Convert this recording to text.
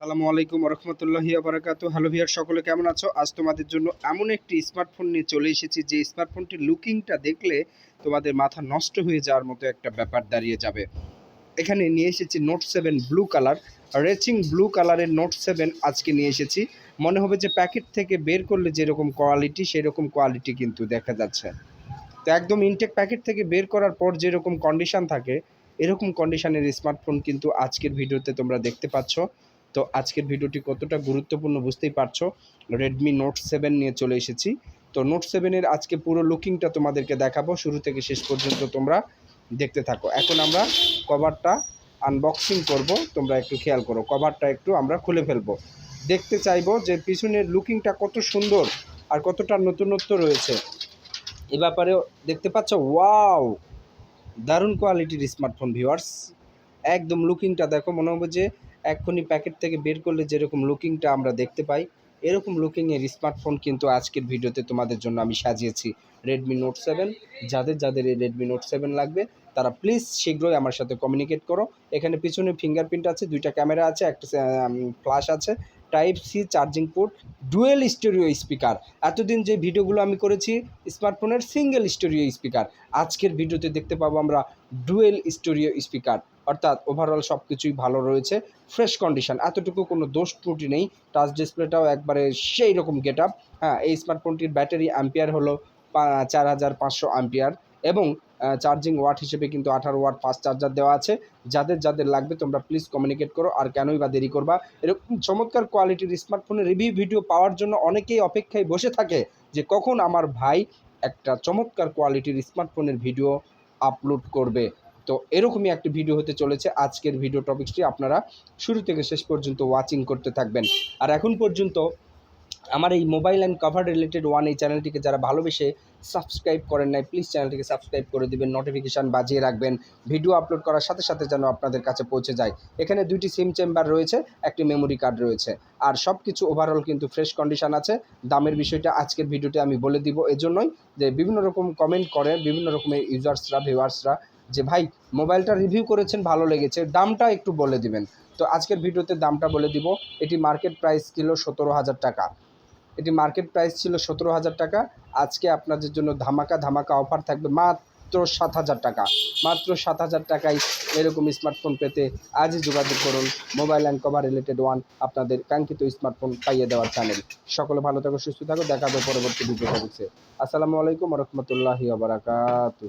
আসসালামু আলাইকুম রহমতুল্লাহি আবরাকাতু হ্যালো ভিয়ার সকলে কেমন আছো? আজ তোমাদের জন্য এমন একটি স্মার্টফোন নিয়ে চলে এসেছি। যে স্মার্টফোনটির লুকিংটা দেখলে তোমাদের মাথা নষ্ট হয়ে যাওয়ার মতো একটা ব্যাপার দাঁড়িয়ে যাবে। এখানে নিয়ে এসেছি নোট সেভেন ব্লু কালার রেচিং ব্লু কালারের নোট সেভেন আজকে নিয়ে এসেছি। মনে হবে যে প্যাকেট থেকে বের করলে যেরকম কোয়ালিটি সেরকম কোয়ালিটি কিন্তু দেখা যাচ্ছে। তো একদম ইনটেক প্যাকেট থেকে বের করার পর যেরকম কন্ডিশন থাকে, এরকম কন্ডিশনের স্মার্টফোন কিন্তু আজকের ভিডিওতে তোমরা দেখতে পাচ্ছ। তো আজকের ভিডিওটি কতটা গুরুত্বপূর্ণ বুঝতেই পারছ? রেডমি নোট সেভেন নিয়ে চলে এসেছি। তো নোট সেভেনের আজকে পুরো লুকিংটা তোমাদেরকে দেখাবো। শুরু থেকে শেষ পর্যন্ত তোমরা দেখতে থাকো। এখন আমরা কভারটা আনবক্সিং করব। তোমরা একটু খেয়াল করো কভারটা একটু আমরা খুলে ফেলব। দেখতে চাইব যে পিছনের লুকিংটা কত সুন্দর আর কতটা নতুনত্ব রয়েছে। এ ব্যাপারে দেখতে পাচ্ছ ওয়াও দারুণ কোয়ালিটির স্মার্টফোন ভিউয়ার্স একদম লুকিংটা দেখো, মনে হবে যে এক্ষুনি প্যাকেট থেকে বের করলে যেরকম লুকিংটা আমরা দেখতে পাই, এরকম লুকিংয়ের স্মার্টফোন কিন্তু আজকের ভিডিওতে তোমাদের জন্য আমি সাজিয়েছি রেডমি নোট সেভেন যাদের যাদের এই রেডমি নোট সেভেন লাগবে, তারা প্লিজ শীঘ্রই আমার সাথে কমিউনিকেট করো। এখানে পিছনে ফিঙ্গারপ্রিন্ট আছে, দুইটা ক্যামেরা আছে, একটা ফ্ল্যাশ আছে। Type C charging port dual stereo speaker এতদিন যে ভিডিওগুলো আমি করেছি স্মার্টফোনের সিঙ্গেল স্টোরিও স্পিকার আজকের ভিডিওতে দেখতে পাবো আমরা ডুয়েল স্টোরিও স্পিকার অর্থাৎ ওভারঅল সব কিছুই ভালো রয়েছে ফ্রেশ কন্ডিশন এতটুকু কোনো দোষ ত্রুটি নেই টাচ ডিসপ্লেটাও একবারে সেই রকম গেট আপ হ্যাঁ এই স্মার্টফোনটির ব্যাটারি অ্যাম্পিয়ার হলো চার হাজার পাঁচশো অ্যাম্পিয়ার এবং চার্জিং ওয়াট হিসেবে কিন্তু আঠারো ওয়াট ফাস্ট চার্জার দেওয়া আছে, যাদের যাদের লাগবে তোমরা প্লিজ কমিউনিকেট করো, আর কেনই বা দেরি করবা? এরকম চমৎকার কোয়ালিটির স্মার্টফোনের রিভিউ ভিডিও পাওয়ার জন্য অনেকেই অপেক্ষায় বসে থাকে যে কখন আমার ভাই একটা চমৎকার কোয়ালিটির স্মার্টফোনের ভিডিও আপলোড করবে। তো এরকমই একটি ভিডিও হতে চলেছে। আজকের ভিডিও টপিকসটি আপনারা শুরু থেকে শেষ পর্যন্ত ওয়াচিং করতে থাকবেন। আর এখন পর্যন্ত আমার এই mobile and cover related one এই চ্যানেলটিকে যারা ভালোবেসে সাবস্ক্রাইব করেন নাই প্লিজ চ্যানেলটিকে সাবস্ক্রাইব করে দেবেন নোটিফিকেশান বাজিয়ে রাখবেন। ভিডিও আপলোড করার সাথে সাথে যেন আপনাদের কাছে পৌঁছে যায়। এখানে দুইটি সিম চেম্বার রয়েছে, একটি মেমোরি কার্ড রয়েছে। আর সব কিছু ওভারঅল কিন্তু ফ্রেশ কন্ডিশন আছে। দামের বিষয়টা আজকের ভিডিওতে আমি বলে দিব। এজন্যই যে বিভিন্ন রকম কমেন্ট করে, বিভিন্ন রকমের ইউজার্সরা ভিউয়ার্সরা যে ভাই, মোবাইলটা রিভিউ করেছেন, ভালো লেগেছে, দামটা একটু বলে দিবেন। তো আজকের ভিডিওতে দামটা বলে দিব। এটি মার্কেট প্রাইস ছিল সতেরো হাজার টাকা। এটি মার্কেট প্রাইস ছিল সতেরো হাজার টাকা। আজকে আপনাদের জন্য ধামাকা ধামাকা অফার থাকবে মাত্র সাত হাজার টাকা। মাত্র সাত হাজার টাকায় এরকম স্মার্টফোন পেতে আজই যোগাযোগ করুন। Mobile and cover related one আপনাদের কাঙ্ক্ষিত স্মার্টফোন পাইয়ে দেওয়ার চ্যানেল সকলে ভালো থাকো, সুস্থ থাকো। দেখা হবে পরবর্তী ভিডিও আসসালামু আলাইকুম রহমতুল্লাহি আবরাকাতু